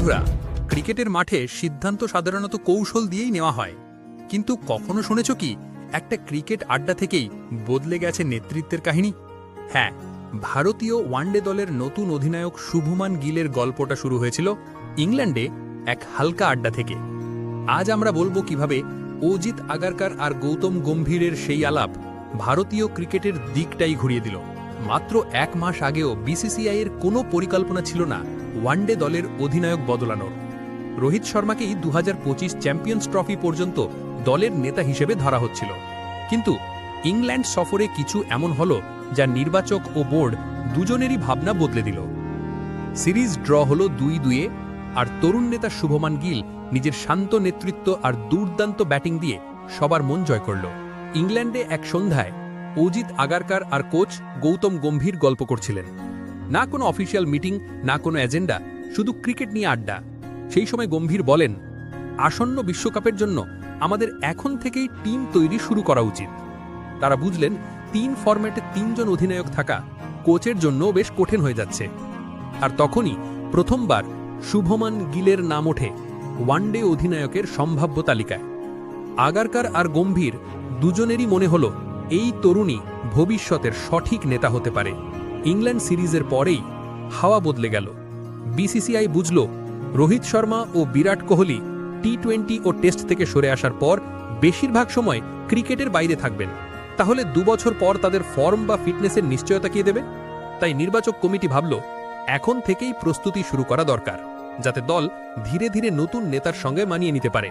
বন্ধুরা, ক্রিকেটের মাঠে সিদ্ধান্ত সাধারণত কৌশল দিয়েই নেওয়া হয়। কিন্তু কখনো শুনেছ কি, একটা ক্রিকেট আড্ডা থেকেই বদলে গেছে নেতৃত্বের কাহিনী? হ্যাঁ ভারতীয় ওয়ানডে দলের নতুন অধিনায়ক শুভমান গিলের গল্পটা শুরু হয়েছিল ইংল্যান্ডে এক হালকা আড্ডা থেকে। আজ আমরা বলব কীভাবে অজিত আগারকার আর গৌতম গম্ভীরের সেই আলাপ ভারতীয় ক্রিকেটের দিকটাই ঘুরিয়ে দিল। মাত্র এক মাস আগেও বিসিসিআই এর কোনো পরিকল্পনা ছিল না ওয়ানডে দলের অধিনায়ক বদলানোর। রোহিত শর্মাকেই দু হাজার পঁচিশ চ্যাম্পিয়ন্স ট্রফি পর্যন্ত দলের নেতা হিসেবে ধরা হচ্ছিল। কিন্তু ইংল্যান্ড সফরে কিছু এমন হল যা নির্বাচক ও বোর্ড দুজনেরই ভাবনা বদলে দিল। সিরিজ ড্র হল দুই দুয়ে আর তরুণ নেতা শুভমান গিল নিজের শান্ত নেতৃত্ব আর দুর্দান্ত ব্যাটিং দিয়ে সবার মন জয় করল। ইংল্যান্ডে এক সন্ধ্যায় অজিত আগারকার আর কোচ গৌতম গম্ভীর গল্প করছিলেন। না কোনো অফিসিয়াল মিটিং, না কোনো এজেন্ডা, শুধু ক্রিকেট নিয়ে আড্ডা। সেই সময় গম্ভীর বলেন, আসন্ন বিশ্বকাপের জন্য আমাদের এখন থেকেই টিম তৈরি শুরু করা উচিত। তারা বুঝলেন, তিন ফরম্যাটে তিনজন অধিনায়ক থাকা কোচের জন্য বেশ কঠিন হয়ে যাচ্ছে। আর তখনই প্রথমবার শুভমান গিলের নাম ওঠে ওয়ানডে অধিনায়কের সম্ভাব্য তালিকায়। আগারকার আর গম্ভীর দুজনেরই মনে হল এই তরুণী ভবিষ্যতের সঠিক নেতা হতে পারে। ইংল্যান্ড সিরিজের পরেই হাওয়া বদলে গেল। বিসিসিআই বুঝল, রোহিত শর্মা ও বিরাট কোহলি টি টোয়েন্টি ও টেস্ট থেকে সরে আসার পর বেশিরভাগ সময় ক্রিকেটের বাইরে থাকবেন। তাহলে দুবছর পর তাদের ফর্ম বা ফিটনেসের নিশ্চয়তা কে দেবে? তাই নির্বাচক কমিটি ভাবল, এখন থেকেই প্রস্তুতি শুরু করা দরকার, যাতে দল ধীরে ধীরে নতুন নেতার সঙ্গে মানিয়ে নিতে পারে।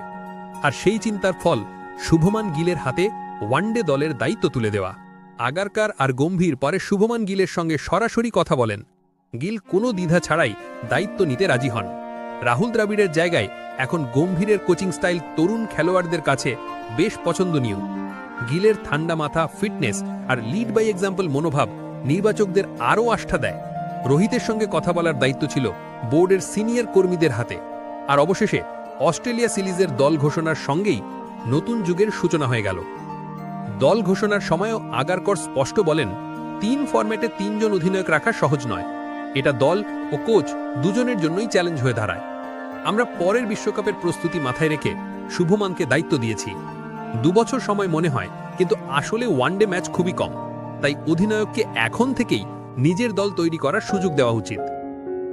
আর সেই চিন্তার ফল শুভমান গিলের হাতে ওয়ানডে দলের দায়িত্ব তুলে দেওয়া। আগারকার আর গম্ভীর পরে শুভমান গিলের সঙ্গে সরাসরি কথা বলেন। গিল কোনো দ্বিধা ছাড়াই দায়িত্ব নিতে রাজি হন। রাহুল দ্রাবিড়ের জায়গায় এখন গম্ভীরের কোচিং স্টাইল তরুণ খেলোয়াড়দের কাছে বেশ পছন্দনীয়। গিলের ঠান্ডা মাথা, ফিটনেস আর লিড বাই এক্সাম্পল মনোভাব নির্বাচকদের আরও আস্থা দেয়। রোহিতের সঙ্গে কথা বলার দায়িত্ব ছিল বোর্ডের সিনিয়র কর্মীদের হাতে। আর অবশেষে অস্ট্রেলিয়া সিরিজের দল ঘোষণার সঙ্গেই নতুন যুগের সূচনা হয়ে গেল। দল ঘোষণার সময়ও আগারকর স্পষ্ট বলেন, তিন ফরম্যাটে তিনজন অধিনায়ক রাখা সহজ নয়। এটা দল ও কোচ দুজনের জন্যই চ্যালেঞ্জ হয়ে দাঁড়ায়। আমরা পরের বিশ্বকাপের প্রস্তুতি মাথায় রেখে শুভমানকে দায়িত্ব দিয়েছি। দুবছর সময় মনে হয়, কিন্তু আসলে ওয়ানডে ম্যাচ খুবই কম। তাই অধিনায়ককে এখন থেকেই নিজের দল তৈরি করার সুযোগ দেওয়া উচিত।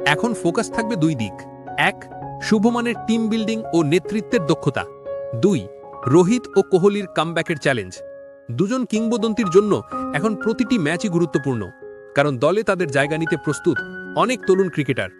এখন ফোকাস থাকবে দুই দিক। এক, শুভমানের টিম বিল্ডিং ও নেতৃত্বের দক্ষতা। দুই, রোহিত ও কোহলির কামব্যাকের চ্যালেঞ্জ। দুজন কিংবদন্তির জন্য এখন প্রতিটি ম্যাচই গুরুত্বপূর্ণ, কারণ দলে তাদের জায়গা নিতে প্রস্তুত অনেক তরুণ ক্রিকেটার।